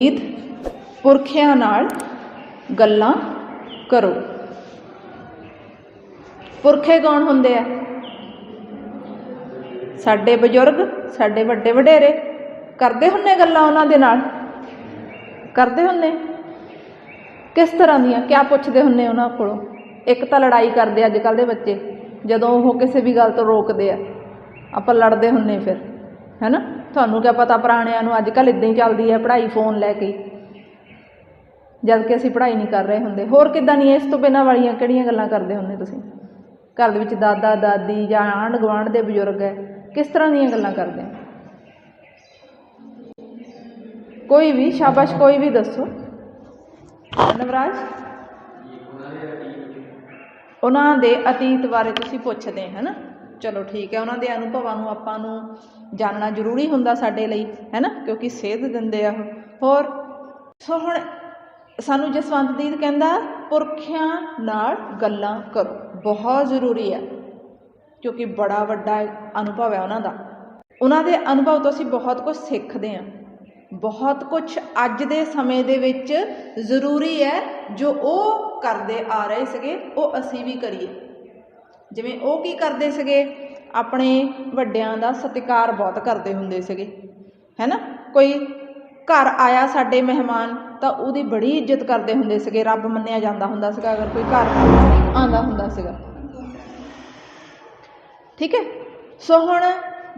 ਈਦ ਪੁਰਖਿਆਂ ਨਾਲ ਗੱਲਾਂ ਕਰੋ। ਪੁਰਖੇ ਕੌਣ ਹੁੰਦੇ ਆ? ਸਾਡੇ ਬਜ਼ੁਰਗ, ਸਾਡੇ ਵੱਡੇ ਵਡੇਰੇ ਕਰਦੇ ਹੁੰਨੇ ਗੱਲਾਂ ਉਹਨਾਂ ਦੇ ਨਾਲ? ਕਰਦੇ ਹੁੰਨੇ ਕਿਸ ਤਰ੍ਹਾਂ ਦੀਆਂ? ਕਿਆ ਪੁੱਛਦੇ ਹੁੰਨੇ ਉਹਨਾਂ ਕੋਲੋਂ? ਇੱਕ ਤਾਂ ਲੜਾਈ ਕਰਦੇ ਅੱਜ ਕੱਲ ਦੇ ਬੱਚੇ, ਜਦੋਂ ਉਹ ਕਿਸੇ ਵੀ ਗੱਲ ਤੋਂ ਰੋਕਦੇ ਆ, ਆਪਾਂ ਲੜਦੇ ਹੁੰਨੇ ਫਿਰ ਹੈਨਾ ਤੁਹਾਨੂੰ ਕਿਆ ਪਤਾ ਪੁਰਾਣਿਆਂ ਨੂੰ ਅੱਜ ਕੱਲ੍ਹ ਇੱਦਾਂ ਹੀ ਚੱਲਦੀ ਹੈ ਪੜ੍ਹਾਈ ਫੋਨ ਲੈ ਕੇ। ਜਦ ਕਿ ਅਸੀਂ ਪੜ੍ਹਾਈ ਨਹੀਂ ਕਰ ਰਹੇ ਹੁੰਦੇ। ਹੋਰ ਕਿੱਦਾਂ ਨਹੀਂ, ਇਸ ਤੋਂ ਬਿਨਾਂ ਵਾਲੀਆਂ ਕਿਹੜੀਆਂ ਗੱਲਾਂ ਕਰਦੇ ਹੁੰਦੇ ਤੁਸੀਂ? ਘਰ ਦੇ ਵਿੱਚ ਦਾਦਾ, ਦਾਦੀ ਜਾਂ ਆਂਢ ਗੁਆਂਢ ਦੇ ਬਜ਼ੁਰਗ ਹੈ, ਕਿਸ ਤਰ੍ਹਾਂ ਦੀਆਂ ਗੱਲਾਂ ਕਰਦੇ ਆ ਕੋਈ ਵੀ, ਸ਼ਾਬਾਸ਼, ਕੋਈ ਵੀ ਦੱਸੋ। ਨਵਰਾਜ? ਉਹਨਾਂ ਦੇ ਅਤੀਤ ਬਾਰੇ ਤੁਸੀਂ ਪੁੱਛਦੇ ਹੈ ਨਾ ਚਲੋ ਠੀਕ ਹੈ, ਉਹਨਾਂ ਦੇ ਅਨੁਭਵਾਂ ਨੂੰ ਆਪਾਂ ਨੂੰ ਜਾਣਨਾ ਜ਼ਰੂਰੀ ਹੁੰਦਾ ਸਾਡੇ ਲਈ ਹੈ ਨਾ ਕਿਉਂਕਿ ਸੇਧ ਦਿੰਦੇ ਆ ਉਹ। ਹੋਰ, ਸੋ ਹੁਣ ਸਾਨੂੰ ਜਸਵੰਤ ਦੀਦ ਕਹਿੰਦਾ, ਪੁਰਖਿਆਂ ਨਾਲ ਗੱਲਾਂ ਕਰੋ। ਬਹੁਤ ਜ਼ਰੂਰੀ ਹੈ, ਕਿਉਂਕਿ ਬੜਾ ਵੱਡਾ ਅਨੁਭਵ ਹੈ ਉਹਨਾਂ ਦਾ। ਉਹਨਾਂ ਦੇ ਅਨੁਭਵ ਤੋਂ ਅਸੀਂ ਬਹੁਤ ਕੁਝ ਸਿੱਖਦੇ ਹਾਂ। ਬਹੁਤ ਕੁਝ ਅੱਜ ਦੇ ਸਮੇਂ ਦੇ ਵਿੱਚ ਜ਼ਰੂਰੀ ਹੈ, ਜੋ ਉਹ ਕਰਦੇ ਆ ਰਹੇ ਸੀਗੇ, ਉਹ ਅਸੀਂ ਵੀ ਕਰੀਏ। ਜਿਵੇਂ ਉਹ ਕੀ ਕਰਦੇ ਸੀਗੇ? ਆਪਣੇ ਵੱਡਿਆਂ ਦਾ ਸਤਿਕਾਰ ਬਹੁਤ ਕਰਦੇ ਹੁੰਦੇ ਸੀਗੇ। ਹੈ ਨਾ ਕੋਈ ਘਰ ਆਇਆ ਸਾਡੇ ਮਹਿਮਾਨ, ਤਾਂ ਉਹਦੀ ਬੜੀ ਇੱਜ਼ਤ ਕਰਦੇ ਹੁੰਦੇ ਸੀਗੇ। ਰੱਬ ਮੰਨਿਆ ਜਾਂਦਾ ਹੁੰਦਾ ਸੀਗਾ, ਅਗਰ ਕੋਈ ਘਰ ਆਂਦਾ ਹੁੰਦਾ ਸੀਗਾ। ਠੀਕ ਹੈ? ਸੋ ਹੁਣ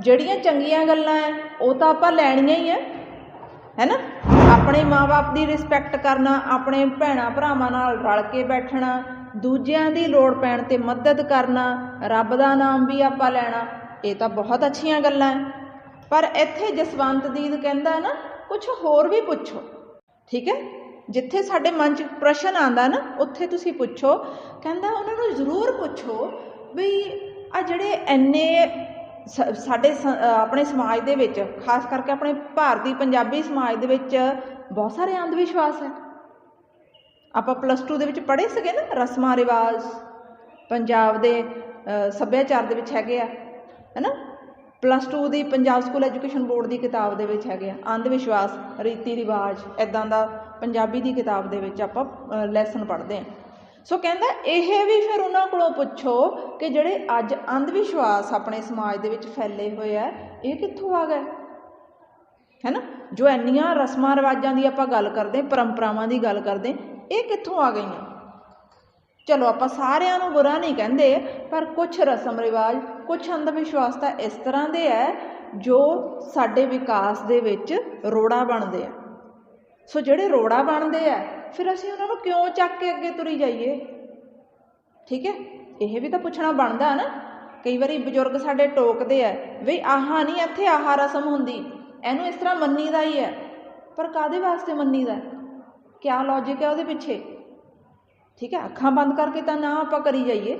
ਜਿਹੜੀਆਂ ਚੰਗੀਆਂ ਗੱਲਾਂ ਹੈ, ਉਹ ਤਾਂ ਆਪਾਂ ਲੈਣੀਆਂ ਹੀ ਹੈ। ਹੈਨਾ? ਆਪਣੇ ਮਾਪੇ ਦੀ ਰਿਸਪੈਕਟ ਕਰਨਾ, ਆਪਣੇ ਭੈਣਾ ਭਰਾਵਾਂ ਨਾਲ ਰਲ ਕੇ ਬੈਠਣਾ ਦੂਜਿਆਂ ਦੀ ਲੋੜ ਪੈਣ ਤੇ ਮਦਦ ਕਰਨਾ, ਰੱਬ ਦਾ ਨਾਮ ਵੀ ਆਪਾਂ ਲੈਣਾ, ਇਹ ਤਾਂ ਬਹੁਤ ਅੱਛੀਆਂ ਗੱਲਾਂ ਹੈ ਪਰ ਇੱਥੇ ਜਸਵੰਤ ਦੀਦ ਕਹਿੰਦਾ ਨਾ ਕੁਝ ਹੋਰ ਵੀ ਪੁੱਛੋ। ਠੀਕ ਹੈ ਜਿੱਥੇ ਸਾਡੇ ਮਨ 'ਚ ਪ੍ਰਸ਼ਨ ਆਂਦਾ ਨਾ, ਉੱਥੇ ਤੁਸੀਂ ਪੁੱਛੋ। ਕਹਿੰਦਾ ਉਹਨਾਂ ਨੂੰ ਜ਼ਰੂਰ ਪੁੱਛੋ ਵੀ ਆ ਜਿਹੜੇ ਐਨੇ ਸ- ਸਾਡੇ ਸ- ਆਪਣੇ ਸਮਾਜ ਦੇ ਵਿੱਚ, ਖਾਸ ਕਰਕੇ ਆਪਣੇ ਭਾਰਤੀ ਪੰਜਾਬੀ ਸਮਾਜ ਦੇ ਵਿੱਚ ਬਹੁਤ ਸਾਰੇ ਅੰਧ ਵਿਸ਼ਵਾਸ ਹੈ ਆਪਾਂ ਪਲੱਸ 2 ਦੇ ਵਿੱਚ ਪੜ੍ਹੇ ਸੀਗੇ ਨਾ, ਰਸਮਾਂ, ਰਿਵਾਜ, ਪੰਜਾਬ ਦੇ ਸੱਭਿਆਚਾਰ ਦੇ ਵਿੱਚ ਹੈਗੇ ਆ, ਹੈਨਾ? ਪਲੱਸ 2 ਦੀ ਪੰਜਾਬ ਸਕੂਲ ਐਜੂਕੇਸ਼ਨ ਬੋਰਡ ਦੀ ਕਿਤਾਬ ਦੇ ਵਿੱਚ ਹੈਗੇ ਆ, ਅੰਧ ਵਿਸ਼ਵਾਸ, ਰੀਤੀ ਰਿਵਾਜ ਐਦਾਂ ਦਾ ਪੰਜਾਬੀ ਦੀ ਕਿਤਾਬ ਦੇ ਵਿੱਚ ਆਪਾਂ ਲੈਸਨ ਪੜ੍ਹਦੇ ਆ। ਸੋ ਕਹਿੰਦਾ ਇਹ ਵੀ ਫਿਰ ਉਹਨਾਂ ਕੋਲੋਂ ਪੁੱਛੋ ਕਿ ਜਿਹੜੇ ਅੱਜ ਅੰਧ ਵਿਸ਼ਵਾਸ ਆਪਣੇ ਸਮਾਜ ਦੇ ਵਿੱਚ ਫੈਲੇ ਹੋਏ ਆ, ਇਹ ਕਿੱਥੋਂ ਆ ਗਏ? ਹੈਨਾ? ਜੋ ਇੰਨੀਆਂ ਰਸਮਾਂ, ਰਿਵਾਜਾਂ ਦੀ ਆਪਾਂ ਗੱਲ ਕਰਦੇ, ਪਰੰਪਰਾਵਾਂ ਦੀ ਗੱਲ ਕਰਦੇ ਇਹ ਕਿੱਥੋਂ ਆ ਗਈਆਂ? ਚਲੋ, ਆਪਾਂ ਸਾਰਿਆਂ ਨੂੰ ਬੁਰਾ ਨਹੀਂ ਕਹਿੰਦੇ, ਪਰ ਕੁਝ ਰਸਮ ਰਿਵਾਜ ਕੁਝ ਅੰਧ ਵਿਸ਼ਵਾਸ ਤਾਂ ਇਸ ਤਰ੍ਹਾਂ ਦੇ ਹੈ ਜੋ ਸਾਡੇ ਵਿਕਾਸ ਦੇ ਵਿੱਚ ਰੋੜਾ ਬਣਦੇ ਆ ਸੋ ਜਿਹੜੇ ਰੋੜਾ ਬਣਦੇ ਆ ਫਿਰ ਅਸੀਂ ਉਹਨਾਂ ਨੂੰ ਕਿਉਂ ਚੱਕ ਕੇ ਅੱਗੇ ਤੁਰੀ ਜਾਈਏ? ਠੀਕ ਹੈ ਇਹ ਵੀ ਤਾਂ ਪੁੱਛਣਾ ਬਣਦਾ ਨਾ। ਕਈ ਵਾਰੀ ਬਜ਼ੁਰਗ ਸਾਡੇ ਟੋਕਦੇ ਆ ਵੀ ਆਹਾ ਨਹੀਂ ਇੱਥੇ ਆਹਾ ਰਸਮ ਹੁੰਦੀ। ਇਹਨੂੰ ਇਸ ਤਰ੍ਹਾਂ ਮੰਨੀਦਾ ਹੀ ਹੈ ਪਰ ਕਾਦੇ ਵਾਸਤੇ ਮੰਨੀਦਾ? ਕਿਆ ਲੌਜੀਕ ਹੈ ਉਹਦੇ ਪਿੱਛੇ? ਠੀਕ ਹੈ, ਅੱਖਾਂ ਬੰਦ ਕਰਕੇ ਤਾਂ ਨਾ ਆਪਾਂ ਕਰੀ ਜਾਈਏ।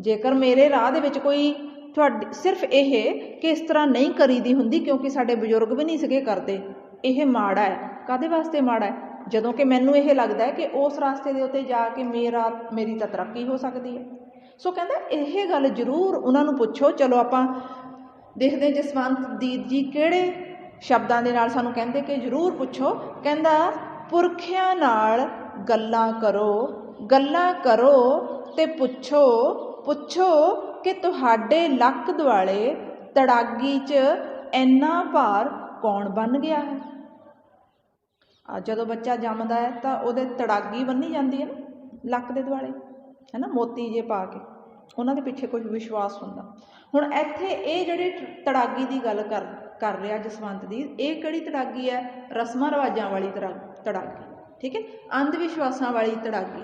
ਜੇਕਰ ਮੇਰੇ ਰਾਹ ਦੇ ਵਿੱਚ ਕੋਈ ਤੁਹਾਡੀ, ਸਿਰਫ ਇਹ ਕਿ ਇਸ ਤਰ੍ਹਾਂ ਨਹੀਂ ਕਰੀਦੀ ਹੁੰਦੀ ਕਿਉਂਕਿ ਸਾਡੇ ਬਜ਼ੁਰਗ ਵੀ ਨਹੀਂ ਸੀਗੇ ਕਰਦੇ, ਇਹ ਮਾੜਾ ਹੈ। ਕਾਦੇ ਵਾਸਤੇ ਮਾੜਾ ਹੈ? ਜਦੋਂ ਕਿ ਮੈਨੂੰ ਇਹ ਲੱਗਦਾ ਹੈ ਕਿ ਉਸ ਰਸਤੇ ਦੇ ਉੱਤੇ ਜਾ ਕੇ ਮੇਰਾ, ਮੇਰੀ ਤਾਂ ਤਰੱਕੀ ਹੋ ਸਕਦੀ ਹੈ। ਸੋ ਕਹਿੰਦਾ, ਇਹ ਗੱਲ ਜ਼ਰੂਰ ਉਹਨਾਂ ਨੂੰ ਪੁੱਛੋ, ਚਲੋ ਆਪਾਂ ਦੇਖਦੇ ਜਸਵੰਤ ਦੀਦ ਜੀ ਕਿਹੜੇ ਸ਼ਬਦਾਂ ਦੇ ਨਾਲ ਸਾਨੂੰ ਕਹਿੰਦੇ ਕਿ ਜ਼ਰੂਰ ਪੁੱਛੋ। ਕਹਿੰਦਾ ਪੁਰਖਿਆਂ ਨਾਲ ਗੱਲਾਂ ਕਰੋ ਗੱਲਾਂ ਕਰੋ ਅਤੇ ਪੁੱਛੋ ਪੁੱਛੋ ਕਿ ਤੁਹਾਡੇ ਲੱਕ ਦੁਆਲੇ ਤੜਾਗੀ 'ਚ ਇੰਨਾ ਭਾਰ ਕੌਣ ਬੰਨ੍ਹ ਗਿਆ ਹੈ? ਆ ਜਦੋਂ ਬੱਚਾ ਜੰਮਦਾ ਹੈ ਤਾਂ ਉਹਦੇ ਤੜਾਗੀ ਬੰਨੀ ਜਾਂਦੀ ਹੈ ਨਾ, ਲੱਕ ਦੇ ਦੁਆਲੇ ਹੈ ਨਾ ਮੋਤੀ ਜੇ ਪਾ ਕੇ। ਉਹਨਾਂ ਦੇ ਪਿੱਛੇ ਕੁਝ ਵਿਸ਼ਵਾਸ ਹੁੰਦਾ। ਹੁਣ ਇੱਥੇ ਇਹ ਜਿਹੜੇ ਤੜਾਗੀ ਦੀ ਗੱਲ ਕਰ ਕਰ ਰਿਹਾ ਜਸਵੰਤ ਦੀ, ਇਹ ਕਿਹੜੀ ਤੜਾਗੀ ਹੈ? ਰਸਮਾਂ ਰਿਵਾਜਾਂ ਵਾਲੀ ਤੜਾਗੀ। ਤੜਾਗੀ ਠੀਕ ਹੈ? ਅੰਧ ਵਿਸ਼ਵਾਸਾਂ ਵਾਲੀ ਤੜਾਗੀ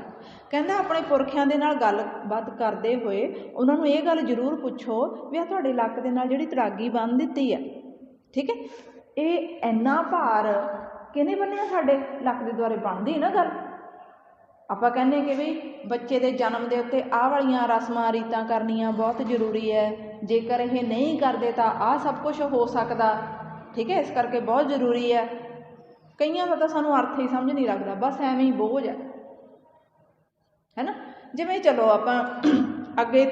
ਕਹਿੰਦਾ ਆਪਣੇ ਪੁਰਖਿਆਂ ਦੇ ਨਾਲ ਗੱਲਬਾਤ ਕਰਦੇ ਹੋਏ ਉਹਨਾਂ ਨੂੰ ਇਹ ਗੱਲ ਜ਼ਰੂਰ ਪੁੱਛੋ ਵੀ ਆ ਤੁਹਾਡੇ ਲੱਕ ਦੇ ਨਾਲ ਜਿਹੜੀ ਤੜਾਗੀ ਬੰਨ ਦਿੱਤੀ ਹੈ, ਠੀਕ ਹੈ? ਇਹ ਇੰਨਾ ਭਾਰ ਕਿਹਨੇ ਬੰਨਿਆ ਸਾਡੇ ਲੱਕ ਦੇ ਦੁਆਰੇ ਬਣਦੀ ਨਾ ਗੱਲ? ਆਪਾਂ ਕਹਿੰਦੇ ਕਿ ਵੀ ਬੱਚੇ ਦੇ ਜਨਮ ਦੇ ਉੱਤੇ ਆਹ ਵਾਲੀਆਂ ਰਸਮਾਂ, ਰੀਤਾਂ ਕਰਨੀਆਂ ਬਹੁਤ ਜ਼ਰੂਰੀ ਹੈ। ਜੇਕਰ ਇਹ ਨਹੀਂ ਕਰਦੇ ਤਾਂ ਆਹ ਸਭ ਕੁਝ ਹੋ ਸਕਦਾ, ਠੀਕ ਹੈ? ਇਸ ਕਰਕੇ ਬਹੁਤ ਜ਼ਰੂਰੀ ਹੈ ਕਈਆਂ ਦਾ ਤਾਂ ਸਾਨੂੰ ਅਰਥ ਹੀ ਸਮਝ ਨਹੀਂ ਲੱਗਦਾ, ਬਸ ਐਵੇਂ ਹੀ ਬੋਝ ਹੈ। ਹੈਨਾ? ਜਿਵੇਂ ਚਲੋ ਆਪਾਂ ਅੱਗੇ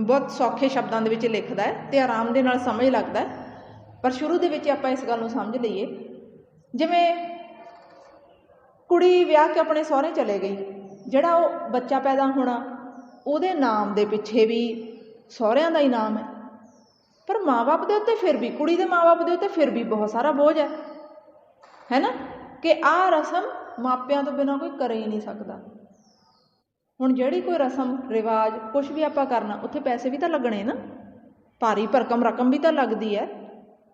ਬਹੁਤ ਸੌਖੇ ਸ਼ਬਦਾਂ ਦੇ ਵਿੱਚ ਲਿਖਦਾ ਹੈ ਤੇ ਆਰਾਮ ਦੇ ਨਾਲ ਸਮਝ ਲੱਗਦਾ ਹੈ, ਪਰ ਸ਼ੁਰੂ ਦੇ ਵਿੱਚ ਆਪਾਂ ਇਸ ਗੱਲ ਨੂੰ ਸਮਝ ਲਈਏ। ਜਿਵੇਂ ਕੁੜੀ ਵਿਆਹ ਕੇ ਆਪਣੇ ਸਹੁਰੇ ਚਲੇ ਗਈ, ਜਿਹੜਾ ਉਹ ਬੱਚਾ ਪੈਦਾ ਹੋਣਾ, ਉਹਦੇ ਨਾਮ ਦੇ ਪਿੱਛੇ ਵੀ ਸਹੁਰਿਆਂ ਦਾ ਹੀ ਨਾਮ ਹੈ। ਪਰ ਮਾਪੇ ਦੇ ਉੱਤੇ ਫਿਰ ਵੀ, ਕੁੜੀ ਦੇ ਮਾਪੇ ਦੇ ਉੱਤੇ ਫਿਰ ਵੀ ਬਹੁਤ ਸਾਰਾ ਬੋਝ ਹੈ। ਹੈ ਨਾ? ਕਿ ਆਹ ਰਸਮ ਮਾਪਿਆਂ ਤੋਂ ਬਿਨਾਂ ਕੋਈ ਕਰ ਹੀ ਨਹੀਂ ਸਕਦਾ। ਹੁਣ ਜਿਹੜੀ ਕੋਈ ਰਸਮ, ਰਿਵਾਜ ਕੁਝ ਵੀ ਆਪਾਂ ਕਰਨਾ, ਉੱਥੇ ਪੈਸੇ ਵੀ ਤਾਂ ਲੱਗਣੇ ਨਾ। ਭਾਰੀ ਭਰਕਮ ਰਕਮ ਵੀ ਤਾਂ ਲੱਗਦੀ ਹੈ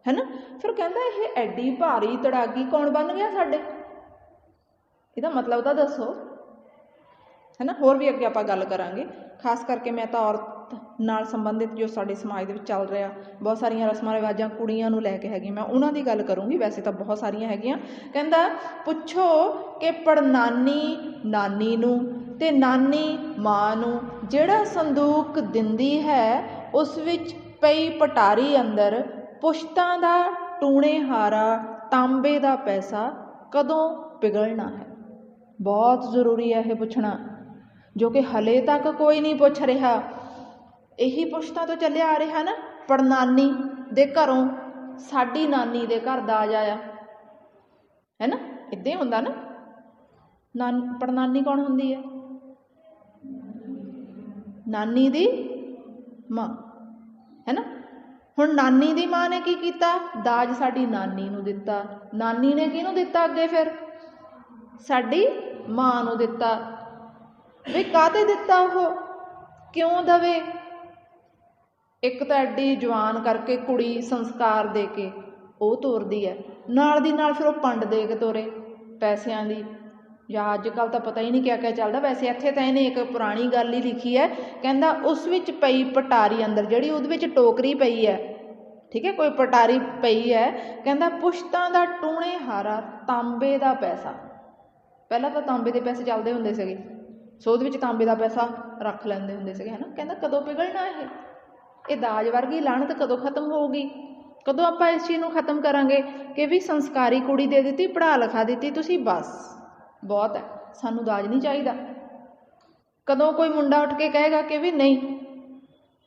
ਹੈਨਾ ਫਿਰ ਕਹਿੰਦਾ ਇਹ ਐਡੀ ਭਾਰੀ ਤੜਾਗੀ ਕੌਣ ਬਣ ਗਿਆ ਸਾਡੇ? ਇਹਦਾ ਮਤਲਬ ਤਾਂ ਦੱਸੋ। ਹੈਨਾ ਹੋਰ ਵੀ ਅੱਗੇ ਆਪਾਂ ਗੱਲ ਕਰਾਂਗੇ। ਖਾਸ ਕਰਕੇ ਮੈਂ ਤਾਂ ਔਰਤ ਨਾਲ ਸੰਬੰਧਿਤ ਜੋ ਸਾਡੇ ਸਮਾਜ ਦੇ ਵਿੱਚ ਚੱਲ ਰਿਹਾ, ਬਹੁਤ ਸਾਰੀਆਂ ਰਸਮਾਂ ਰਿਵਾਜਾਂ ਕੁੜੀਆਂ ਨੂੰ ਲੈ ਕੇ ਹੈਗੀਆਂ। ਮੈਂ ਉਹਨਾਂ ਦੀ ਗੱਲ ਕਰੂੰਗੀ, ਵੈਸੇ ਤਾਂ ਬਹੁਤ ਸਾਰੀਆਂ ਹੈਗੀਆਂ। ਕਹਿੰਦਾ, ਪੁੱਛੋ ਕਿ ਪੜਨਾਨੀ ਨਾਨੀ ਨੂੰ ਤੇ ਨਾਨੀ ਮਾਂ ਨੂੰ ਜਿਹੜਾ ਸੰਦੂਕ ਦਿੰਦੀ ਹੈ, ਉਸ ਵਿੱਚ ਪਈ ਪਟਾਰੀ ਅੰਦਰ ਪੁਸ਼ਤਾਂ ਦਾ ਟੂਣੇ ਹਾਰਾ, ਤਾਂਬੇ ਦਾ ਪੈਸਾ ਕਦੋਂ ਪਿਘਲਣਾ ਹੈ? ਬਹੁਤ ਜ਼ਰੂਰੀ ਹੈ ਇਹ ਪੁੱਛਣਾ, ਜੋ ਕਿ ਹਲੇ ਤੱਕ ਕੋਈ ਨਹੀਂ ਪੁੱਛ ਰਿਹਾ। ਇਹੀ ਪੁਸ਼ਤਾਂ ਤੋਂ ਚੱਲਿਆ ਆ ਰਿਹਾ ਨਾ ਪੜਨਾਨੀ ਦੇ ਘਰੋਂ ਸਾਡੀ ਨਾਨੀ ਦੇ ਘਰ ਦਾਜ ਆਇਆ ਹੈ ਨਾ? ਇਦਾਂ ਹੀ ਹੁੰਦਾ ਨਾ। ਨਾਨ ਪੜਨਾਨੀ ਕੌਣ ਹੁੰਦੀ ਹੈ ਨਾਨੀ ਦੀ ਮਾਂ। ਹੈ ਨਾ? ਹੁਣ ਨਾਨੀ ਦੀ ਮਾਂ ਨੇ ਕੀ ਕੀਤਾ? ਦਾਜ ਸਾਡੀ ਨਾਨੀ ਨੂੰ ਦਿੱਤਾ। ਨਾਨੀ ਨੇ ਕਿਹਨੂੰ ਦਿੱਤਾ ਅੱਗੇ ਫਿਰ? ਸਾਡੀ ਮਾਂ ਨੂੰ ਦਿੱਤਾ। ਵੀ ਕਾਹਤੇ ਦਿੱਤਾ ਉਹ? ਕਿਉਂ ਦਵੇ? ਇੱਕ ਤਾਂ ਐਡੀ ਜਵਾਨ ਕਰਕੇ ਕੁੜੀ ਸੰਸਕਾਰ ਦੇ ਕੇ ਉਹ ਤੋਰਦੀ ਹੈ ਨਾਲ ਦੀ ਨਾਲ ਫਿਰ ਉਹ ਪੰਡ ਦੇ ਕੇ ਤੋਰੇ ਪੈਸਿਆਂ ਦੀ। ਜਾਂ ਅੱਜ ਕੱਲ੍ਹ ਤਾਂ ਪਤਾ ਹੀ ਨਹੀਂ ਕਿਆ ਕਿਆ ਚੱਲਦਾ। ਵੈਸੇ ਇੱਥੇ ਤਾਂ ਇਹਨੇ ਇੱਕ ਪੁਰਾਣੀ ਗੱਲ ਹੀ ਲਿਖੀ ਹੈ ਕਹਿੰਦਾ ਉਸ ਵਿੱਚ ਪਈ ਪਟਾਰੀ ਅੰਦਰ, ਜਿਹੜੀ ਉਹਦੇ ਵਿੱਚ ਟੋਕਰੀ ਪਈ ਹੈ ਠੀਕ ਹੈ ਕੋਈ ਪਟਾਰੀ ਪਈ ਹੈ ਕਹਿੰਦਾ ਪੁਸ਼ਤਾਂ ਦਾ ਟੂਣੇ ਹਾਰਾ, ਤਾਂਬੇ ਦਾ ਪੈਸਾ। ਪਹਿਲਾਂ ਤਾਂ ਤਾਂਬੇ ਦੇ ਪੈਸੇ ਚੱਲਦੇ ਹੁੰਦੇ ਸੀਗੇ। ਸੋ ਉਹਦੇ ਵਿੱਚ ਤਾਂਬੇ ਦਾ ਪੈਸਾ ਰੱਖ ਲੈਂਦੇ ਹੁੰਦੇ ਸੀਗੇ, ਹਨਾ? ਕਹਿੰਦਾ ਕਦੋਂ ਪਿਘਲਣਾ ਇਹ? ਇਹ ਦਾਜ ਵਰਗੀ ਲਾਹਣਤ ਕਦੋਂ ਖਤਮ ਹੋਊਗੀ? ਕਦੋਂ ਆਪਾਂ ਇਸ ਚੀਜ਼ ਨੂੰ ਖਤਮ ਕਰਾਂਗੇ ਕਿ ਵੀ ਸੰਸਕਾਰੀ ਕੁੜੀ ਦੇ ਦਿੱਤੀ, ਪੜ੍ਹਾ ਲਿਖਾ ਦਿੱਤੀ, ਤੁਸੀਂ ਬਸ, ਬਹੁਤ ਹੈ, ਸਾਨੂੰ ਦਾਜ ਨਹੀਂ ਚਾਹੀਦਾ। ਕਦੋਂ ਕੋਈ ਮੁੰਡਾ ਉੱਠ ਕੇ ਕਹੇਗਾ ਕਿ ਵੀ ਨਹੀਂ,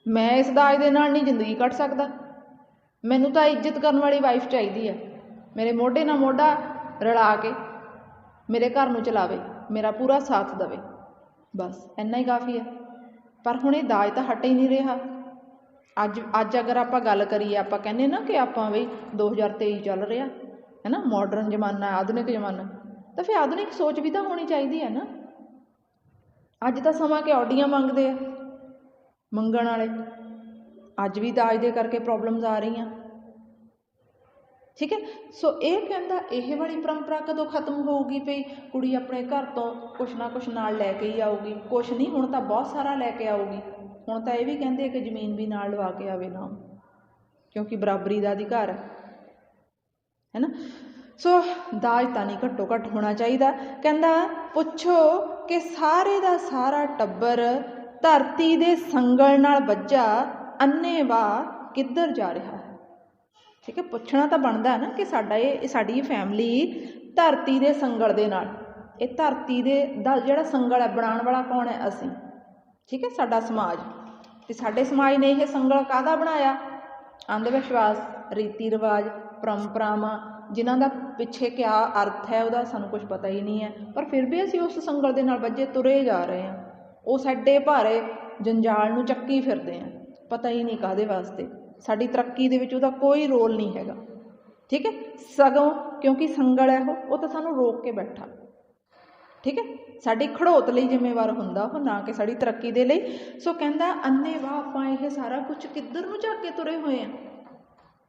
ਮੈਂ ਇਸ ਦਾਜ ਦੇ ਨਾਲ ਨਹੀਂ ਜ਼ਿੰਦਗੀ ਕੱਟ ਸਕਦਾ। ਮੈਨੂੰ ਤਾਂ ਇੱਜ਼ਤ ਕਰਨ ਵਾਲੀ ਵਾਈਫ ਚਾਹੀਦੀ ਹੈ। ਮੇਰੇ ਮੋਢੇ ਨਾਲ ਮੋਢਾ ਰਲਾ ਕੇ ਮੇਰੇ ਘਰ ਨੂੰ ਚਲਾਵੇ, ਮੇਰਾ ਪੂਰਾ ਸਾਥ ਦੇਵੇ। ਬਸ, ਇੰਨਾ ਹੀ ਕਾਫੀ ਹੈ। ਪਰ ਹੁਣ ਇਹ ਦਾਜ ਤਾਂ ਹਟ ਹੀ ਨਹੀਂ ਰਿਹਾ। ਅੱਜ ਅੱਜ ਅਗਰ ਆਪਾਂ ਗੱਲ ਕਰੀਏ, ਆਪਾਂ ਕਹਿੰਦੇ ਨਾ ਕਿ ਆਪਾਂ ਵੀ 2023 ਚੱਲ ਰਿਹਾ, ਹੈ ਨਾ? ਮੋਡਰਨ ਜ਼ਮਾਨਾ, ਆਧੁਨਿਕ ਜ਼ਮਾਨਾ। ਤਾਂ ਫਿਰ ਆਧੁਨਿਕ ਸੋਚ ਵੀ ਤਾਂ ਹੋਣੀ ਚਾਹੀਦੀ ਹੈ ਨਾ। ਅੱਜ ਤਾਂ ਸਮਾਂ ਕਿ ਔਡੀਆਂ ਮੰਗਦੇ ਆ, ਮੰਗਣ ਵਾਲੇ। ਅੱਜ ਵੀ ਦਾਜ ਦੇ ਕਰਕੇ ਪ੍ਰੋਬਲਮਸ ਆ ਰਹੀਆਂ। ਠੀਕ ਹੈ? ਸੋ ਇਹ ਕਹਿੰਦਾ, ਇਹ ਵਾਲੀ ਪਰੰਪਰਾ ਕਦੋਂ ਖਤਮ ਹੋਊਗੀ ਭਈ ਕੁੜੀ ਆਪਣੇ ਘਰ ਤੋਂ ਕੁਛ ਨਾ ਕੁਛ ਨਾਲ ਲੈ ਕੇ ਹੀ ਆਊਗੀ? ਕੁਛ ਨਹੀਂ, ਹੁਣ ਤਾਂ ਬਹੁਤ ਸਾਰਾ ਲੈ ਕੇ ਆਊਗੀ। ਹੁਣ ਤਾਂ ਇਹ ਵੀ ਕਹਿੰਦੇ ਕਿ ਜ਼ਮੀਨ ਵੀ ਨਾਲ ਲਵਾ ਕੇ ਆਵੇ ਨਾ ਕਿਉਂਕਿ ਬਰਾਬਰੀ ਦਾ ਅਧਿਕਾਰ ਹੈ। ਹੈ ਨਾ ਸੋ ਦਾਜ ਤਾਂ ਨਹੀਂ ਘੱਟੋ ਘੱਟ ਹੋਣਾ ਚਾਹੀਦਾ। ਕਹਿੰਦਾ, ਪੁੱਛੋ ਕਿ ਸਾਰੇ ਦਾ ਸਾਰਾ ਟੱਬਰ ਧਰਤੀ ਦੇ ਸੰਗਲ ਨਾਲ ਵੱਜਾ ਅੰਨੇਵਾ ਕਿੱਧਰ ਜਾ ਰਿਹਾ ਹੈ? ਠੀਕ ਹੈ, ਪੁੱਛਣਾ ਤਾਂ ਬਣਦਾ ਨਾ ਕਿ ਸਾਡਾ ਇਹ ਸਾਡੀ ਫੈਮਿਲੀ ਧਰਤੀ ਦੇ ਸੰਗਲ ਦੇ ਨਾਲ। ਇਹ ਧਰਤੀ ਦੇ ਦਾ ਜਿਹੜਾ ਸੰਗਲ ਹੈ, ਬਣਾਉਣ ਵਾਲਾ ਕੌਣ ਹੈ? ਅਸੀਂ। ਠੀਕ ਹੈ, ਸਾਡਾ ਸਮਾਜ। ਤੇ ਸਾਡੇ ਸਮਾਜ ਨੇ ਇਹ ਸੰਗਲ ਕਾਹਦਾ ਬਣਾਇਆ? ਅੰਧ ਵਿਸ਼ਵਾਸ, ਰੀਤੀ ਰਿਵਾਜ, ਪਰੰਪਰਾਵਾਂ, ਜਿਨ੍ਹਾਂ ਦਾ ਪਿੱਛੇ ਕਿਆ ਅਰਥ ਹੈ, ਉਹਦਾ ਸਾਨੂੰ ਕੁਝ ਪਤਾ ਹੀ ਨਹੀਂ ਹੈ। ਪਰ ਫਿਰ ਵੀ ਅਸੀਂ ਉਸ ਸੰਗਲ ਦੇ ਨਾਲ ਵੱਜੇ, ਤੁਰੇ ਜਾ ਰਹੇ ਹਾਂ। ਉਹ ਸਾਡੇ ਭਾਰੇ ਜੰਜਾਲ ਨੂੰ ਚੱਕੀ ਫਿਰਦੇ ਹਾਂ। ਪਤਾ ਹੀ ਨਹੀਂ ਕਾਦੇ ਵਾਸਤੇ। ਸਾਡੀ ਤਰੱਕੀ ਦੇ ਵਿੱਚ ਉਹਦਾ ਕੋਈ ਰੋਲ ਨਹੀਂ ਹੈਗਾ। ਠੀਕ ਹੈ? ਸਗੋਂ ਕਿਉਂਕਿ ਸੰਗਲ ਹੈ ਉਹ ਉਹ ਤਾਂ ਸਾਨੂੰ ਰੋਕ ਕੇ ਬੈਠਾ। ਠੀਕ ਹੈ? ਸਾਡੀ ਖੜੋਤ ਲਈ ਜ਼ਿੰਮੇਵਾਰ ਹੁੰਦਾ ਉਹ, ਨਾ ਕਿ ਸਾਡੀ ਤਰੱਕੀ ਦੇ ਲਈ। ਸੋ ਕਹਿੰਦਾ, ਅੰਨੇ ਵਾਹ, ਆਪਾਂ ਇਹ ਸਾਰਾ ਕੁਝ ਕਿੱਧਰ ਨੂੰ ਜਾ ਕੇ ਤੁਰੇ ਹੋਏ ਆ?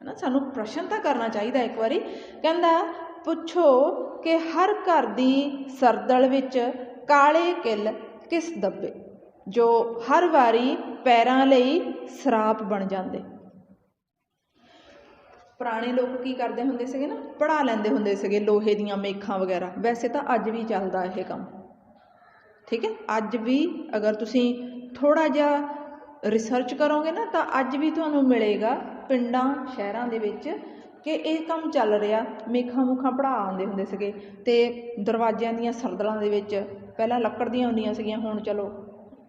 ਹਨਾ, ਸਾਨੂੰ ਪ੍ਰਸ਼ਨ ਤਾਂ ਕਰਨਾ ਚਾਹੀਦਾ ਇੱਕ ਵਾਰੀ। ਕਹਿੰਦਾ, ਪੁੱਛੋ ਕਿ ਹਰ ਘਰ ਦੀ ਸਰਦਲ ਵਿੱਚ ਕਾਲੇ ਕਿੱਲ ਕਿਸ ਦੱਬੇ? ਜੋ ਹਰ ਵਾਰੀ ਪੈਰਾਂ ਲਈ ਸਰਾਪ ਬਣ ਜਾਂਦੇ। ਪੁਰਾਣੇ ਲੋਕ ਕੀ ਕਰਦੇ ਹੁੰਦੇ ਸੀਗੇ ਨਾ ਪੜਾ ਲੈਂਦੇ ਹੁੰਦੇ ਸੀਗੇ ਲੋਹੇ ਦੀਆਂ ਮੇਖਾਂ ਵਗੈਰਾ। ਵੈਸੇ ਤਾਂ ਅੱਜ ਵੀ ਚੱਲਦਾ ਇਹ ਕੰਮ। ਠੀਕ ਹੈ? ਅੱਜ ਵੀ ਅਗਰ ਤੁਸੀਂ ਥੋੜਾ ਜਿਹਾ ਰਿਸਰਚ ਕਰੋਗੇ ਨਾ, ਤਾਂ ਅੱਜ ਵੀ ਤੁਹਾਨੂੰ ਮਿਲੇਗਾ ਪਿੰਡਾਂ, ਸ਼ਹਿਰਾਂ ਦੇ ਵਿੱਚ ਕਿ ਇਹ ਕੰਮ ਚੱਲ ਰਿਹਾ। ਮੇਖਾਂ ਮੁਖਾਂ ਪੜਾ ਆਉਂਦੇ ਹੁੰਦੇ ਸੀਗੇ ਤੇ ਦਰਵਾਜ਼ਿਆਂ ਦੀਆਂ ਸਰਦਲਾਂ ਦੇ ਵਿੱਚ ਪਹਿਲਾਂ ਲੱਕੜ ਦੀਆਂ ਹੁੰਦੀਆਂ ਸੀਗੀਆਂ, ਹੁਣ ਚਲੋ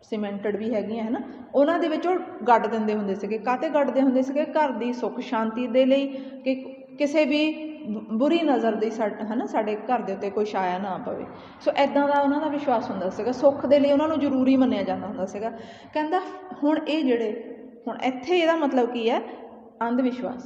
ਸੀਮੈਂਟਡ ਵੀ ਹੈਗੀਆਂ ਹੈ ਨਾ ਉਹਨਾਂ ਦੇ ਵਿੱਚ ਉਹ ਗੱਡ ਦਿੰਦੇ ਹੁੰਦੇ ਸੀਗੇ। ਕਾਹਤੇ ਗੱਡਦੇ ਹੁੰਦੇ ਸੀਗੇ? ਘਰ ਦੀ ਸੁੱਖ ਸ਼ਾਂਤੀ ਦੇ ਲਈ ਕਿ ਕਿਸੇ ਵੀ ਬੁਰੀ ਨਜ਼ਰ ਦੀ ਸਾ- ਨਾ ਸਾਡੇ ਘਰ ਦੇ ਉੱਤੇ ਕੋਈ ਛਾਇਆ ਨਾ ਪਵੇ। ਸੋ ਐਦਾਂ ਦਾ ਉਹਨਾਂ ਦਾ ਵਿਸ਼ਵਾਸ ਹੁੰਦਾ ਸੀਗਾ। ਸੁੱਖ ਦੇ ਲਈ ਉਹਨਾਂ ਨੂੰ ਜ਼ਰੂਰੀ ਮੰਨਿਆ ਜਾਂਦਾ ਹੁੰਦਾ ਸੀਗਾ। ਕਹਿੰਦਾ, ਹੁਣ ਇਹ ਜਿਹੜੇ, ਹੁਣ ਇੱਥੇ ਇਹਦਾ ਮਤਲਬ ਕੀ ਹੈ? ਅੰਧ ਵਿਸ਼ਵਾਸ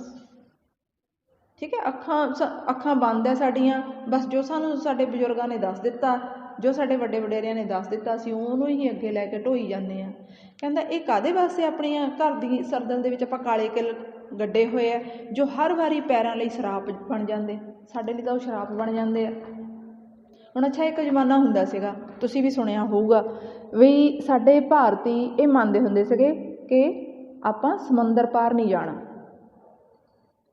ਠੀਕ ਹੈ? ਅੱਖਾਂ, ਸ- ਅੱਖਾਂ ਬੰਦ ਹੈ ਸਾਡੀਆਂ। ਬਸ ਜੋ ਸਾਨੂੰ ਸਾਡੇ ਬਜ਼ੁਰਗਾਂ ਨੇ ਦੱਸ ਦਿੱਤਾ ਜੋ ਸਾਡੇ ਵੱਡੇ ਵਡੇਰਿਆਂ ਨੇ ਦੱਸ ਦਿੱਤਾ ਸੀ, ਉਹਨੂੰ ਹੀ ਅੱਗੇ ਲੈ ਕੇ ਢੋਈ ਜਾਂਦੇ ਹਾਂ ਕਹਿੰਦਾ, ਇਹ ਕਾਦੇ ਵਾਸਤੇ ਆਪਣੀਆਂ ਘਰ ਦੀ ਸਰਦਲ ਦੇ ਵਿੱਚ ਆਪਾਂ ਕਾਲੇ ਕਿਲ ਗੱਡੇ ਹੋਏ ਆ, ਜੋ ਹਰ ਵਾਰੀ ਪੈਰਾਂ ਲਈ ਸ਼ਰਾਪ ਬਣ ਜਾਂਦੇ। ਸਾਡੇ ਲਈ ਤਾਂ ਉਹ ਸ਼ਰਾਪ ਬਣ ਜਾਂਦੇ ਆ। ਹੁਣ ਅੱਛਾ, ਇੱਕ ਜ਼ਮਾਨਾ ਹੁੰਦਾ ਸੀਗਾ, ਤੁਸੀਂ ਵੀ ਸੁਣਿਆ ਹੋਊਗਾ, ਵੀ ਸਾਡੇ ਭਾਰਤੀ ਇਹ ਮੰਨਦੇ ਹੁੰਦੇ ਸੀਗੇ ਕਿ ਆਪਾਂ ਸਮੁੰਦਰ ਪਾਰ ਨਹੀਂ ਜਾਣਾ।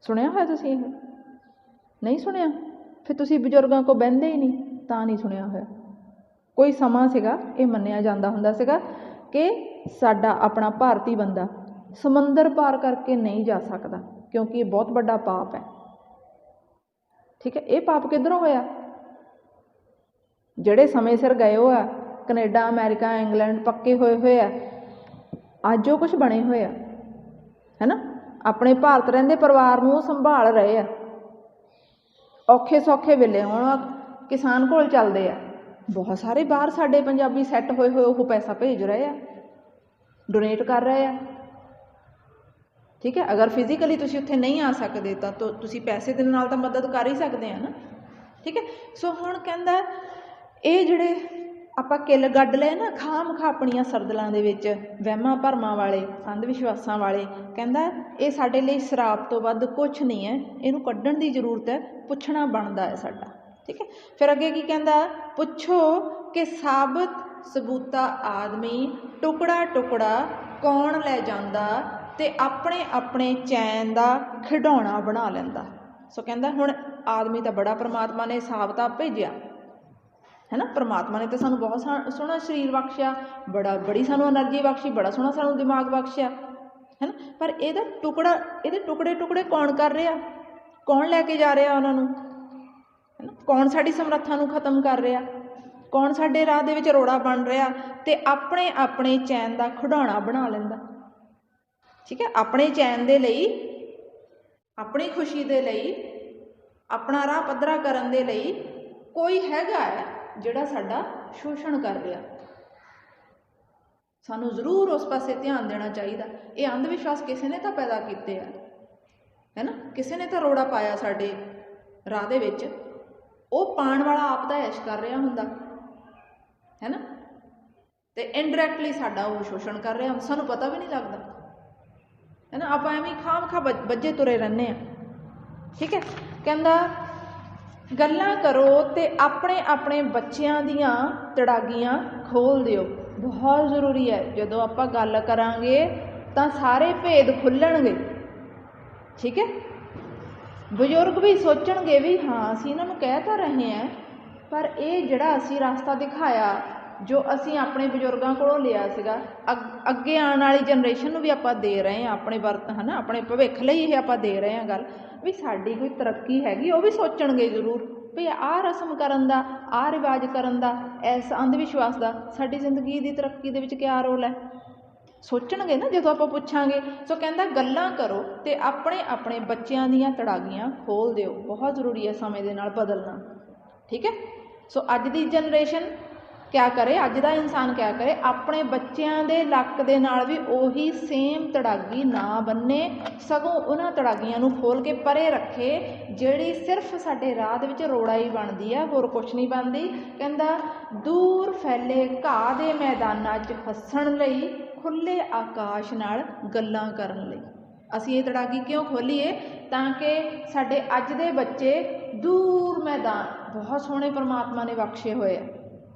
ਸੁਣਿਆ ਹੋਇਆ ਤੁਸੀਂ ਇਹ? ਨਹੀਂ ਸੁਣਿਆ? ਫਿਰ ਤੁਸੀਂ ਬਜ਼ੁਰਗਾਂ ਕੋ ਬਹਿੰਦੇ ਹੀ ਨਹੀਂ, ਤਾਂ ਨਹੀਂ ਸੁਣਿਆ ਹੋਇਆ। ਕੋਈ ਸਮਾਂ ਸੀਗਾ, ਇਹ ਮੰਨਿਆ ਜਾਂਦਾ ਹੁੰਦਾ ਸੀਗਾ ਕਿ ਸਾਡਾ ਆਪਣਾ ਭਾਰਤੀ ਬੰਦਾ ਸਮੁੰਦਰ ਪਾਰ ਕਰਕੇ ਨਹੀਂ ਜਾ ਸਕਦਾ, ਕਿਉਂਕਿ ਇਹ ਬਹੁਤ ਵੱਡਾ ਪਾਪ ਹੈ। ਠੀਕ ਹੈ, ਇਹ ਪਾਪ ਕਿੱਧਰੋਂ ਹੋਇਆ? ਜਿਹੜੇ ਸਮੇਂ ਸਿਰ ਗਏ ਹੋ ਆ, ਕੈਨੇਡਾ, ਅਮਰੀਕਾ, ਇੰਗਲੈਂਡ ਪੱਕੇ ਹੋਏ ਹੋਏ ਆ, ਅੱਜ ਉਹ ਕੁਝ ਬਣੇ ਹੋਏ ਆ, ਹੈਨਾ? ਆਪਣੇ ਭਾਰਤ ਰਹਿੰਦੇ ਪਰਿਵਾਰ ਨੂੰ ਉਹ ਸੰਭਾਲ ਰਹੇ ਆ। ਔਖੇ ਸੌਖੇ ਵੇਲੇ ਹੁਣ, ਕਿਸਾਨ ਕੋਲ ਚੱਲਦੇ ਆ। ਬਹੁਤ ਸਾਰੇ ਬਾਹਰ ਸਾਡੇ ਪੰਜਾਬੀ ਸੈੱਟ ਹੋਏ ਹੋਏ ਉਹ ਪੈਸਾ ਭੇਜ ਰਹੇ ਆ ਡੋਨੇਟ ਕਰ ਰਹੇ ਆ। ਠੀਕ ਹੈ, ਅਗਰ ਫਿਜ਼ੀਕਲੀ ਤੁਸੀਂ ਉੱਥੇ ਨਹੀਂ ਆ ਸਕਦੇ ਤਾਂ ਤੁ- ਤੁਸੀਂ ਪੈਸੇ ਦੇ ਨਾਲ ਤਾਂ ਮਦਦ ਕਰ ਹੀ ਸਕਦੇ ਆ ਨਾ। ਠੀਕ ਹੈ, ਸੋ ਹੁਣ ਕਹਿੰਦਾ ਇਹ ਜਿਹੜੇ ਆਪਾਂ ਕਿੱਲ ਗੱਡ ਲਏ ਨਾ, ਖਾਮ ਖਾ ਆਪਣੀਆਂ ਸਰਦਲਾਂ ਦੇ ਵਿੱਚ, ਵਹਿਮਾਂ ਭਰਮਾਂ ਵਾਲੇ, ਅੰਧ ਵਿਸ਼ਵਾਸਾਂ ਵਾਲੇ, ਕਹਿੰਦਾ ਇਹ ਸਾਡੇ ਲਈ ਸ਼ਰਾਪ ਤੋਂ ਵੱਧ ਕੁਝ ਨਹੀਂ ਹੈ, ਇਹਨੂੰ ਕੱਢਣ ਦੀ ਜ਼ਰੂਰਤ ਹੈ, ਪੁੱਛਣਾ ਬਣਦਾ ਹੈ ਸਾਡਾ। ਠੀਕ ਹੈ? ਫਿਰ ਅੱਗੇ ਕੀ ਕਹਿੰਦਾ? ਪੁੱਛੋ ਕਿ ਸਾਬਤ ਸਬੂਤਾ ਆਦਮੀ ਟੁਕੜਾ ਟੁਕੜਾ ਕੌਣ ਲੈ ਜਾਂਦਾ ਅਤੇ ਆਪਣੇ ਆਪਣੇ ਚੈਨ ਦਾ ਖਿਡੌਣਾ ਬਣਾ ਲੈਂਦਾ। ਸੋ ਕਹਿੰਦਾ, ਹੁਣ ਆਦਮੀ ਤਾਂ ਬੜਾ ਪਰਮਾਤਮਾ ਨੇ ਸਾਬਤਾ ਭੇਜਿਆ। ਹੈ ਨਾ ਪਰਮਾਤਮਾ ਨੇ ਤਾਂ ਸਾਨੂੰ ਬਹੁਤ ਸੋਹਣਾ ਸਰੀਰ ਬਖਸ਼ਿਆ, ਬੜਾ, ਬੜੀ ਸਾਨੂੰ એનર્ਜੀ ਬਖਸ਼ੀ, ਬੜਾ ਸੋਹਣਾ ਸਾਨੂੰ ਦਿਮਾਗ ਬਖਸ਼ਿਆ। ਹੈ ਨਾ ਪਰ ਇਹਦਾ ਟੁਕੜਾ, ਇਹਦੇ ਟੁਕੜੇ ਟੁਕੜੇ ਕੌਣ ਕਰ ਰਿਹਾ? ਕੌਣ ਲੈ ਕੇ ਜਾ ਰਿਹਾ ਉਹਨਾਂ ਨੂੰ? ਹੈ ਨਾ ਕੌਣ ਸਾਡੀ ਸਮਰੱਥਾ ਨੂੰ ਖਤਮ ਕਰ ਰਿਹਾ? ਕੌਣ ਸਾਡੇ ਰਾਹ ਦੇ ਵਿੱਚ ਰੋੜਾ ਬਣ ਰਿਹਾ ਅਤੇ ਆਪਣੇ ਆਪਣੇ ਚੈਨ ਦਾ ਖਿਡੌਣਾ ਬਣਾ ਲੈਂਦਾ? ਠੀਕ ਹੈ, ਆਪਣੇ ਚੈਨ ਦੇ ਲਈ, ਆਪਣੀ ਖੁਸ਼ੀ ਦੇ ਲਈ, ਆਪਣਾ ਰਾਹ ਪੱਧਰਾ ਕਰਨ ਦੇ ਲਈ ਕੋਈ ਹੈਗਾ ਹੈ ਜਿਹੜਾ ਸਾਡਾ ਸ਼ੋਸ਼ਣ ਕਰ ਰਿਹਾ? ਸਾਨੂੰ ਜ਼ਰੂਰ ਉਸ ਪਾਸੇ ਧਿਆਨ ਦੇਣਾ ਚਾਹੀਦਾ। ਇਹ ਅੰਧ ਵਿਸ਼ਵਾਸ ਕਿਸੇ ਨੇ ਤਾਂ ਪੈਦਾ ਕੀਤੇ ਆ, ਹੈ ਨਾ? ਕਿਸੇ ਨੇ ਤਾਂ ਰੋੜਾ ਪਾਇਆ ਸਾਡੇ ਰਾਹ ਦੇ ਵਿੱਚ। ਉਹ ਪਾਣ ਵਾਲਾ ਆਪ ਦਾ ਐਸ਼ ਕਰ ਰਿਹਾ ਹੁੰਦਾ। ਹੈ ਨਾ ਤੇ ਇਨਡਾਇਰੈਕਟਲੀ ਸਾਡਾ ਉਹ ਸ਼ੋਸ਼ਣ ਕਰ ਰਿਹਾ। ਸਾਨੂੰ ਪਤਾ ਵੀ ਨਹੀਂ ਲੱਗਦਾ। ਹੈ ਨਾ ਆਪਾਂ ਐਵੇਂ ਖਾਮ ਖਾ ਵੱਜੇ ਤੁਰੇ ਰਹਿੰਦੇ ਆ ਠੀਕ ਹੈ? ਕਹਿੰਦਾ, ਗੱਲਾਂ ਕਰੋ ਤੇ ਆਪਣੇ ਆਪਣੇ ਬੱਚਿਆਂ ਦੀਆਂ ਤੜਾਗੀਆਂ ਖੋਲ ਦਿਓ। ਬਹੁਤ ਜ਼ਰੂਰੀ ਹੈ। ਜਦੋਂ ਆਪਾਂ ਗੱਲ ਕਰਾਂਗੇ ਤਾਂ ਸਾਰੇ ਭੇਦ ਖੁੱਲਣਗੇ। ਠੀਕ ਹੈ? ਬਜ਼ੁਰਗ ਵੀ ਸੋਚਣਗੇ ਵੀ ਹਾਂ, ਅਸੀਂ ਇਹਨਾਂ ਨੂੰ ਕਹਿ ਤਾਂ ਰਹੇ ਹਾਂ, ਪਰ ਇਹ ਜਿਹੜਾ ਅਸੀਂ ਰਸਤਾ ਦਿਖਾਇਆ, ਜੋ ਅਸੀਂ ਆਪਣੇ ਬਜ਼ੁਰਗਾਂ ਕੋਲੋਂ ਲਿਆ ਸੀਗਾ ਅੱਗ- ਅੱਗੇ ਆਉਣ ਵਾਲੀ ਜਨਰੇਸ਼ਨ ਨੂੰ ਵੀ ਆਪਾਂ ਦੇ ਰਹੇ ਹਾਂ, ਆਪਣੇ ਵਰਤ ਹੈ ਨਾ ਆਪਣੇ ਭਵਿੱਖ ਲਈ ਇਹ ਆਪਾਂ ਦੇ ਰਹੇ ਹਾਂ ਗੱਲ, ਵੀ ਸਾਡੀ ਕੋਈ ਤਰੱਕੀ ਹੈਗੀ, ਉਹ ਵੀ ਸੋਚਣਗੇ ਜ਼ਰੂਰ, ਵੀ ਆਹ ਰਸਮ ਕਰਨ ਦਾ, ਆਹ ਰਿਵਾਜ ਕਰਨ ਦਾ, ਇਸ ਅੰਧ ਵਿਸ਼ਵਾਸ ਦਾ, ਸਾਡੀ ਜ਼ਿੰਦਗੀ ਦੀ ਤਰੱਕੀ ਦੇ ਵਿੱਚ ਕਿਆ ਰੋਲ ਹੈ? ਸੋਚਣਗੇ ਨਾ ਜਦੋਂ ਆਪਾਂ ਪੁੱਛਾਂਗੇ। ਸੋ ਕਹਿੰਦਾ, ਗੱਲਾਂ ਕਰੋ ਤੇ ਆਪਣੇ ਆਪਣੇ ਬੱਚਿਆਂ ਦੀਆਂ ਤੜਾਗੀਆਂ ਖੋਲ ਦਿਓ। ਬਹੁਤ ਜ਼ਰੂਰੀ ਹੈ ਸਮੇਂ ਦੇ ਨਾਲ ਬਦਲਣਾ। ਠੀਕ ਹੈ? ਸੋ ਅੱਜ ਦੀ ਜਨਰੇਸ਼ਨ ਕਿਆ ਕਰੇ? ਅੱਜ ਦਾ ਇਨਸਾਨ ਕਿਆ ਕਰੇ? ਆਪਣੇ ਬੱਚਿਆਂ ਦੇ ਲੱਕ ਦੇ ਨਾਲ ਵੀ ਉਹੀ ਸੇਮ ਤੜਾਗੀ ਨਾ ਬੰਨੇ, ਸਗੋਂ ਉਹਨਾਂ ਤੜਾਗੀਆਂ ਨੂੰ ਖੋਲ ਕੇ ਪਰੇ ਰੱਖੇ, ਜਿਹੜੀ ਸਿਰਫ ਸਾਡੇ ਰਾਹ ਦੇ ਵਿੱਚ ਰੋੜਾ ਹੀ ਬਣਦੀ ਆ, ਹੋਰ ਕੁਛ ਨਹੀਂ ਬਣਦੀ। ਕਹਿੰਦਾ, ਦੂਰ ਫੈਲੇ ਘਾਹ ਦੇ ਮੈਦਾਨਾਂ 'ਚ ਹੱਸਣ ਲਈ ਖੁੱਲੇ ਆਕਾਸ਼ ਨਾਲ ਗੱਲਾਂ ਕਰਨ ਲਈ। ਅਸੀਂ ਇਹ ਤੜਾਗੀ ਕਿਉਂ ਖੋਲੀਏ? ਤਾਂ ਕਿ ਸਾਡੇ ਅੱਜ ਦੇ ਬੱਚੇ ਦੂਰ ਮੈਦਾਨ, ਬਹੁਤ ਸੋਹਣੇ ਪਰਮਾਤਮਾ ਨੇ ਬਖਸ਼ੇ ਹੋਏ ਆ।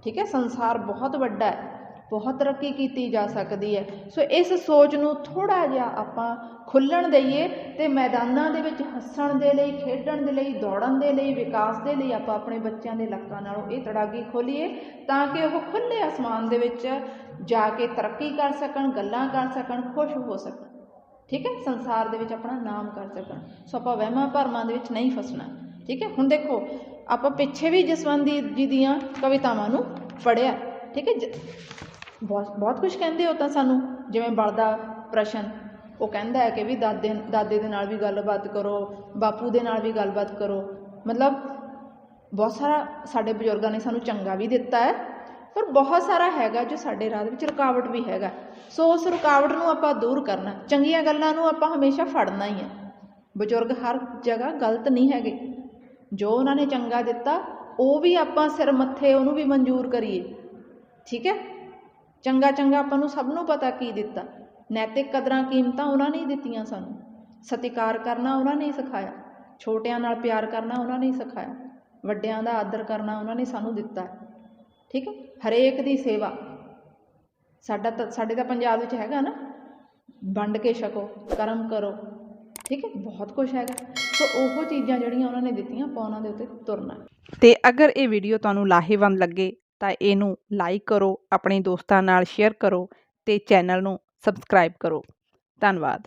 ਠੀਕ ਹੈ? ਸੰਸਾਰ ਬਹੁਤ ਵੱਡਾ ਹੈ। ਬਹੁਤ ਤਰੱਕੀ ਕੀਤੀ ਜਾ ਸਕਦੀ ਹੈ। ਸੋ ਇਸ ਸੋਚ ਨੂੰ ਥੋੜ੍ਹਾ ਜਿਹਾ ਆਪਾਂ ਖੁੱਲ੍ਹਣ ਦਈਏ ਅਤੇ ਮੈਦਾਨਾਂ ਦੇ ਵਿੱਚ ਹੱਸਣ ਦੇ ਲਈ, ਖੇਡਣ ਦੇ ਲਈ, ਦੌੜਨ ਦੇ ਲਈ, ਵਿਕਾਸ ਦੇ ਲਈ ਆਪਾਂ ਆਪਣੇ ਬੱਚਿਆਂ ਦੇ ਲੱਕਾਂ ਨਾਲੋਂ ਇਹ ਤੜਾਗੀ ਖੋਲੀਏ ਤਾਂ ਕਿ ਉਹ ਖੁੱਲ੍ਹੇ ਅਸਮਾਨ ਦੇ ਵਿੱਚ ਜਾ ਕੇ ਤਰੱਕੀ ਕਰ ਸਕਣ, ਗੱਲਾਂ ਕਰ ਸਕਣ, ਖੁਸ਼ ਹੋ ਸਕਣ। ਠੀਕ ਹੈ? ਸੰਸਾਰ ਦੇ ਵਿੱਚ ਆਪਣਾ ਨਾਮ ਕਰ ਸਕਣ। ਸੋ ਆਪਾਂ ਵਹਿਮਾਂ ਭਰਮਾਂ ਦੇ ਵਿੱਚ ਨਹੀਂ ਫਸਣਾ। ਠੀਕ ਹੈ? ਹੁਣ ਦੇਖੋ, ਆਪਾਂ ਪਿੱਛੇ ਵੀ ਜਸਵੰਤ ਜੀ ਦੀਆਂ ਕਵਿਤਾਵਾਂ ਨੂੰ ਪੜ੍ਹਿਆ। ਠੀਕ ਹੈ? ਜ- ਬਹੁਤ ਬਹੁਤ ਕੁਝ ਕਹਿੰਦੇ ਹੋ ਤਾਂ ਸਾਨੂੰ, ਜਿਵੇਂ ਬਲਦਾ ਪ੍ਰਸ਼ਨ, ਉਹ ਕਹਿੰਦਾ ਹੈ ਕਿ ਵੀ ਦਾਦੇ ਦਾਦੇ ਦੇ ਨਾਲ ਵੀ ਗੱਲਬਾਤ ਕਰੋ, ਬਾਪੂ ਦੇ ਨਾਲ ਵੀ ਗੱਲਬਾਤ ਕਰੋ। ਮਤਲਬ ਬਹੁਤ ਸਾਰਾ ਸਾਡੇ ਬਜ਼ੁਰਗਾਂ ਨੇ ਸਾਨੂੰ ਚੰਗਾ ਵੀ ਦਿੱਤਾ ਹੈ, ਪਰ ਬਹੁਤ ਸਾਰਾ ਹੈਗਾ ਜੋ ਸਾਡੇ ਰਾਹ ਦੇ ਵਿੱਚ ਰੁਕਾਵਟ ਵੀ ਹੈਗਾ। ਸੋ ਉਸ ਰੁਕਾਵਟ ਨੂੰ ਆਪਾਂ ਦੂਰ ਕਰਨਾ, ਚੰਗੀਆਂ ਗੱਲਾਂ ਨੂੰ ਆਪਾਂ ਹਮੇਸ਼ਾ ਫੜਨਾ ਹੀ ਹੈ। ਬਜ਼ੁਰਗ ਹਰ ਜਗ੍ਹਾ ਗਲਤ ਨਹੀਂ ਹੈਗੇ। ਜੋ ਉਹਨਾਂ ਨੇ ਚੰਗਾ ਦਿੱਤਾ, ਉਹ ਵੀ ਆਪਾਂ ਸਿਰ ਮੱਥੇ ਉਹਨੂੰ ਵੀ ਮਨਜ਼ੂਰ ਕਰੀਏ। ਠੀਕ ਹੈ? ਚੰਗਾ ਚੰਗਾ ਆਪਾਂ ਨੂੰ ਸਭ ਨੂੰ ਪਤਾ ਕੀ ਦਿੱਤਾ। ਨੈਤਿਕ ਕਦਰਾਂ ਕੀਮਤਾਂ ਉਹਨਾਂ ਨੇ ਹੀ ਦਿੱਤੀਆਂ ਸਾਨੂੰ। ਸਤਿਕਾਰ ਕਰਨਾ ਉਹਨਾਂ ਨੇ ਹੀ ਸਿਖਾਇਆ। ਛੋਟਿਆਂ ਨਾਲ ਪਿਆਰ ਕਰਨਾ ਉਹਨਾਂ ਨੇ ਹੀ ਸਿਖਾਇਆ। ਵੱਡਿਆਂ ਦਾ ਆਦਰ ਕਰਨਾ ਉਹਨਾਂ ਨੇ ਸਾਨੂੰ ਦਿੱਤਾ। ਠੀਕ ਹੈ? ਹਰੇਕ ਦੀ ਸੇਵਾ। ਸਾਡਾ ਤਾਂ, ਸਾਡੇ ਤਾਂ ਪੰਜਾਬ ਵਿੱਚ ਹੈਗਾ ਨਾ। ਵੰਡ ਕੇ ਛਕੋ, ਕਰਮ ਕਰੋ। ਠੀਕ ਹੈ? ਬਹੁਤ ਕੁਝ ਹੈਗਾ। ਸੋ ਉਹ ਚੀਜ਼ਾਂ ਜਿਹੜੀਆਂ ਉਹਨਾਂ ਨੇ ਦਿੱਤੀਆਂ, ਆਪਾਂ ਉਹਨਾਂ ਦੇ ਉੱਤੇ ਤੁਰਨਾ ਹੈ। ਤੇ ਅਗਰ ਇਹ ਵੀਡੀਓ ਤੁਹਾਨੂੰ ਲਾਹੇਵੰਦ ਲੱਗੇ ਤਾਂ ਇਹਨੂੰ ਲਾਈਕ ਕਰੋ, ਆਪਣੇ ਦੋਸਤਾਂ ਨਾਲ ਸ਼ੇਅਰ ਕਰੋ ਅਤੇ ਚੈਨਲ ਨੂੰ ਸਬਸਕ੍ਰਾਈਬ ਕਰੋ। ਧੰਨਵਾਦ।